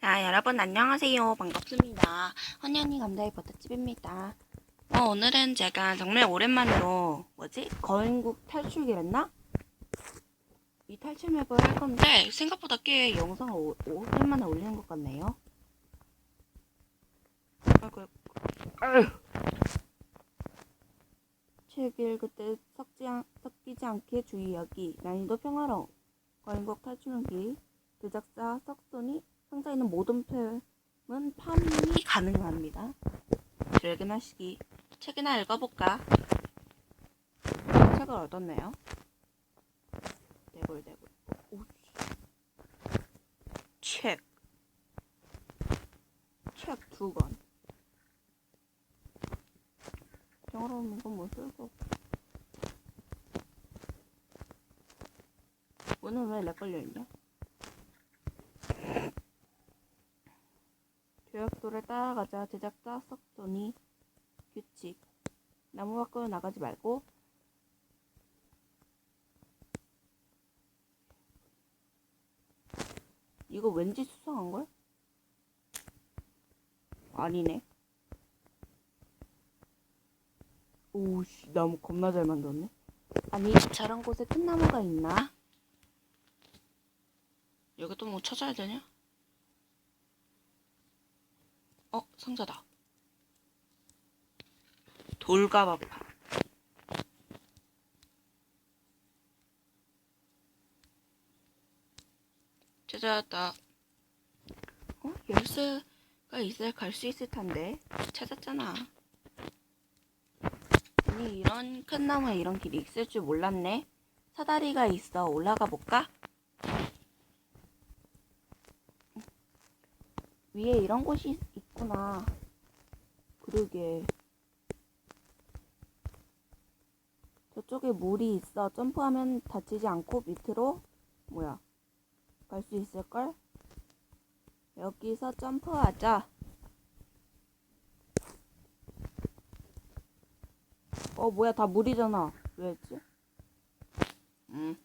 자, 여러분 안녕하세요. 반갑습니다. 헌현이 감자의 버터집입니다. 어, 오늘은 제가 정말 오랜만으로 뭐지? 거인국 탈출기랬나? 이 탈출 맵을 할 건데 생각보다 꽤 영상을 오, 오랜만에 올리는 것 같네요. 아이고, 아유. 책 읽을 때 섞지 않, 섞이지 않게 주의하기. 난이도 평화로움. 거인국 탈출기. 제작자 석손이 상자에 있는 모든 팸은 파밍이 가능합니다. 즐겨마시기. 책이나 읽어볼까? 책을 얻었네요. 대굴대굴. 오, 책. 책 두 권. 평화로운 건뭐 쓸거 없고. 오늘 왜 렉 걸려있냐? 교역도를 따라가자 제작자 석존이 규칙 나무 밖으로 나가지 말고 이거 왠지 수상한걸? 아니네 오씨 나무 겁나 잘 만들었네 아니 저런 곳에 큰 나무가 있나? 여기 또 뭐 찾아야 되냐? 어, 상자다. 돌가마파. 찾아왔다. 어? 열쇠가 있어야 갈 수 있을 텐데. 찾았잖아. 아니, 이런 큰 나무에 이런 길이 있을 줄 몰랐네. 사다리가 있어. 올라가 볼까? 위에 이런 곳이 있구나. 그러게. 저쪽에 물이 있어. 점프하면 다치지 않고 밑으로 뭐야? 갈 수 있을걸? 여기서 점프하자. 어, 뭐야? 다 물이잖아. 왜 했지? 음.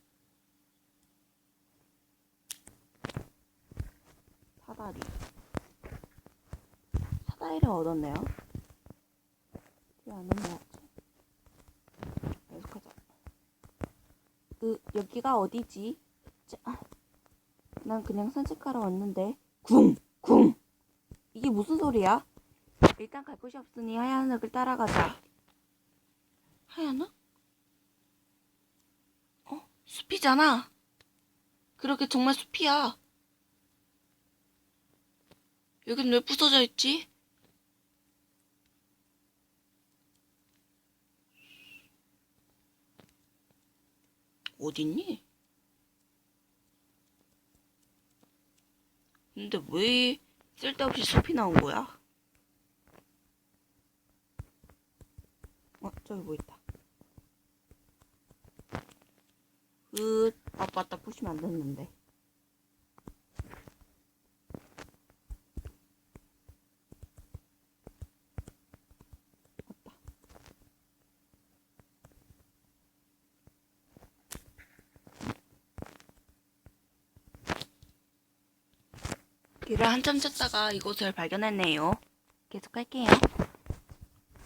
사다리. 사다리를 얻었네요. 뒤안 넘어왔지. 계속하자. 그, 여기가 어디지? 자, 난 그냥 산책하러 왔는데. 쿵! 쿵! 이게 무슨 소리야? 일단 갈 곳이 없으니 하얀 흙을 따라가자. 하얀 흙? 어? 숲이잖아. 그렇게 정말 숲이야. 여긴 왜 부서져 있지? 어딨니? 근데 왜 쓸데없이 숲이 나온 거야? 어, 저기 뭐 있다. 으, 아, 맞다. 부시면 안 됐는데. 길을 한참 찾다가 이곳을 발견했네요. 계속할게요.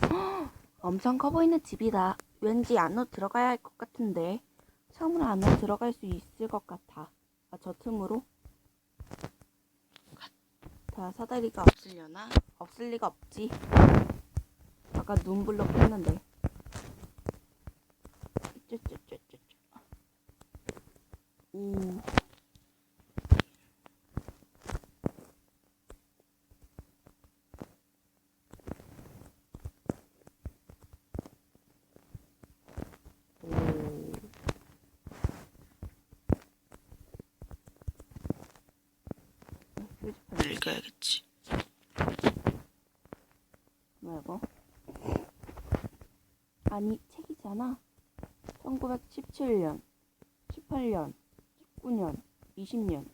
헉, 엄청 커 보이는 집이다. 왠지 안으로 들어가야 할 것 같은데 처음으로 안으로 들어갈 수 있을 것 같아. 아, 저 틈으로? 다 사다리가 없으려나? 없을 리가 없지. 아까 눈블럭 했는데. 쭈쭈쭈쭈쭈. 오. 오. 표지판을 읽어야겠지. 뭐야 이거? 아니 책이잖아. 1917년, 18년, 19년, 20년.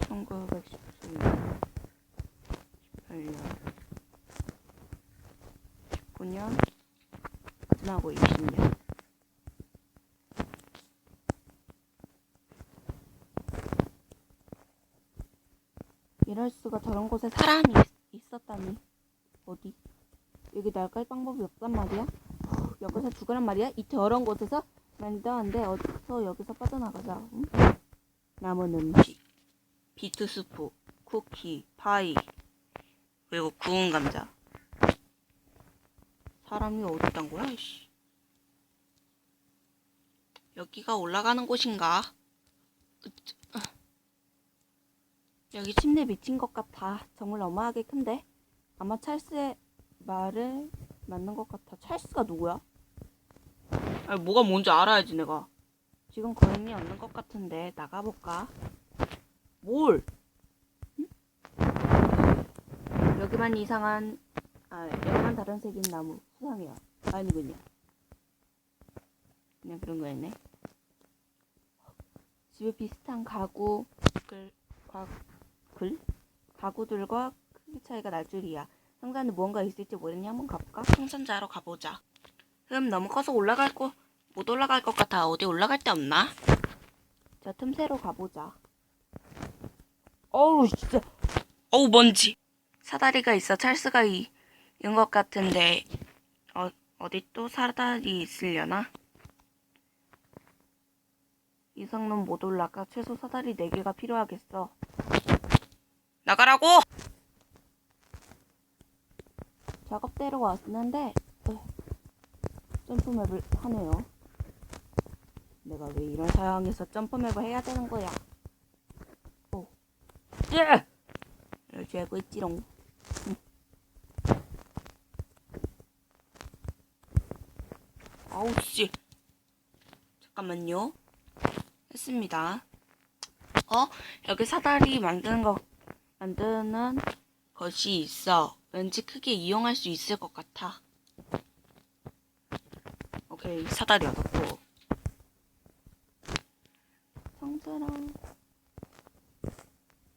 (1917년) 18년 19년 끝나고 20년 찰스가 저런 곳에 사람이 있- 있었다니. 어디? 여기 날갈 방법이 없단 말이야? 후, 여기서 죽으란 말이야? 이 더러운 곳에서? 말도 안 돼. 어서 여기서 빠져나가자. 응? 남은 음식. 비트 수프, 쿠키, 파이, 그리고 구운 감자. 사람이 어딨단 거야, 이씨. 여기가 올라가는 곳인가? 으쯔, 아. 여기 침대 미친 것 같아. 정말 어마하게 큰데? 아마 찰스의 말을 맞는 것 같아. 찰스가 누구야? 아니, 뭐가 뭔지 알아야지, 내가. 지금 거인이 없는 것 같은데, 나가볼까? 뭘? 응? 여기만 이상한, 아, 여기만 다른 색인 나무. 수상해요. 아니군요. 그냥 그런 거였네. 집에 비슷한 가구, 글, 가, 글? 가구들과 크기 차이가 날 줄이야. 상자는 무언가 있을지 모르니 한번 가볼까? 상자로 가보자. 흠, 너무 커서 올라갈 거, 못 올라갈 것 같아. 어디 올라갈 데 없나? 저 틈새로 가보자. 어우, 진짜. 어우, 먼지. 사다리가 있어. 찰스가 이, 인것 같은데, 어, 어디 또 사다리 있으려나? 이상은 못 올라가. 최소 사다리 4개가 필요하겠어. 나가라고! 작업대로 왔는데, 어, 점프맵을 하네요. 내가 왜 이런 상황에서 점프맵을 해야 되는 거야? 오. 예! 이렇게 알고 있지롱. 응. 아우, 씨. 잠깐만요. 했습니다. 어? 여기 사다리 만드는 거, 만드는 것이 있어. 왠지 크게 이용할 수 있을 것 같아. 오케이, 사다리 얻었고. 상자랑,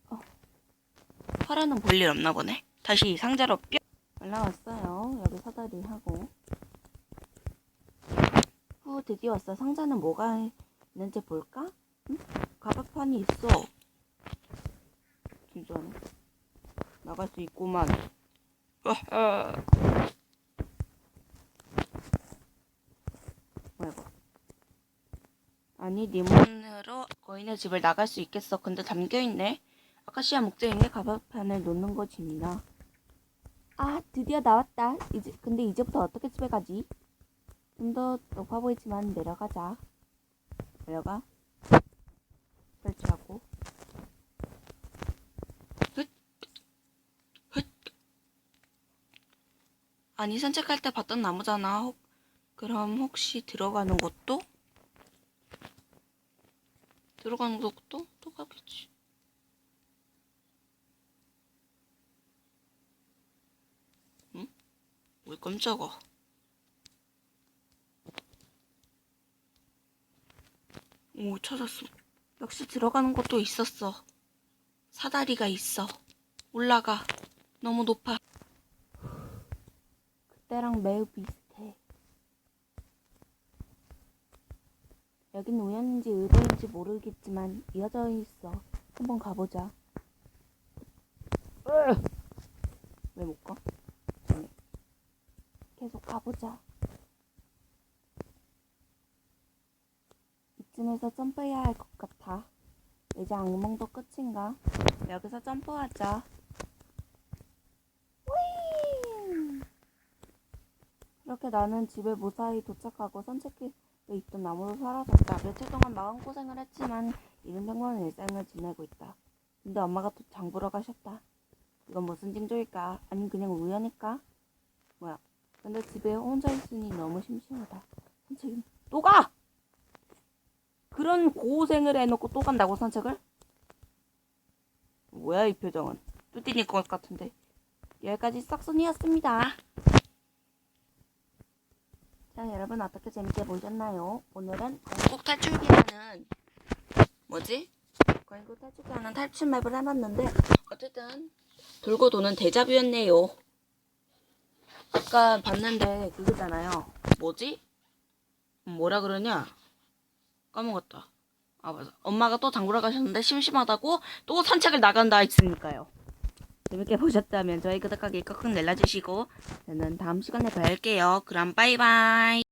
어. 파라는 볼일 없나 보네. 다시 상자로 뿅! 올라왔어요. 여기 사다리 하고. 후, 드디어 왔어. 상자는 뭐가 있는지 볼까? 응? 가격판이 있어. 진짜네. 나갈 수 있구만. 아하. 뭐야? 아니 네 문으로 거인의 집을 나갈 수 있겠어. 근데 담겨 있네. 아카시아 목재인의 가격판을 놓는 것입니다. 아 드디어 나왔다. 이제 근데 이제부터 어떻게 집에 가지? 좀 더 높아 보이지만 내려가자. 내려가. 설치하고. 아니 산책할 때 봤던 나무잖아. 혹, 그럼 혹시 들어가는 곳도? 들어가는 곳도 똑같겠지. 응? 왜 깜짝아. 오, 찾았어. 역시 들어가는 곳도 있었어. 사다리가 있어. 올라가. 너무 높아. 그때랑 매우 비슷해. 여긴 우연인지 의도인지 모르겠지만 이어져 있어. 한번 가보자. 왜 못 가? 아니. 계속 가보자. 이쯤에서 점프해야 할 것 같아. 이제 악몽도 끝인가? 여기서 점프하자. 이렇게 나는 집에 무사히 도착하고 산책길에 있던 나무도 사라졌다. 며칠 동안 마음고생을 했지만 이런 평범한 일상을 지내고 있다. 근데 엄마가 또 장보러 가셨다. 이건 무슨 징조일까? 아니면 그냥 우연일까? 뭐야? 근데 집에 혼자 있으니 너무 심심하다. 산책은 또 가! 그런 고생을 해놓고 또 간다고 산책을? 뭐야 이 표정은? 뚜띠닐 것 같은데. 여기까지 싹순이었습니다. 자 여러분 어떻게 재밌게 보셨나요? 오늘은 건국 탈출기라는 뭐지? 건국 탈출기라는 탈출 맵을 해봤는데 어쨌든 돌고 도는 대자뷰였네요. 아까 봤는데 그거잖아요. 뭐지? 뭐라 그러냐? 까먹었다. 아 맞아. 엄마가 또 장보러 가셨는데 심심하다고 또 산책을 나간다 했으니까요. 재밌게 보셨다면 저희 구독하기 꾹꾹 눌러주시고 저는 다음 시간에 뵐게요. 그럼 바이바이.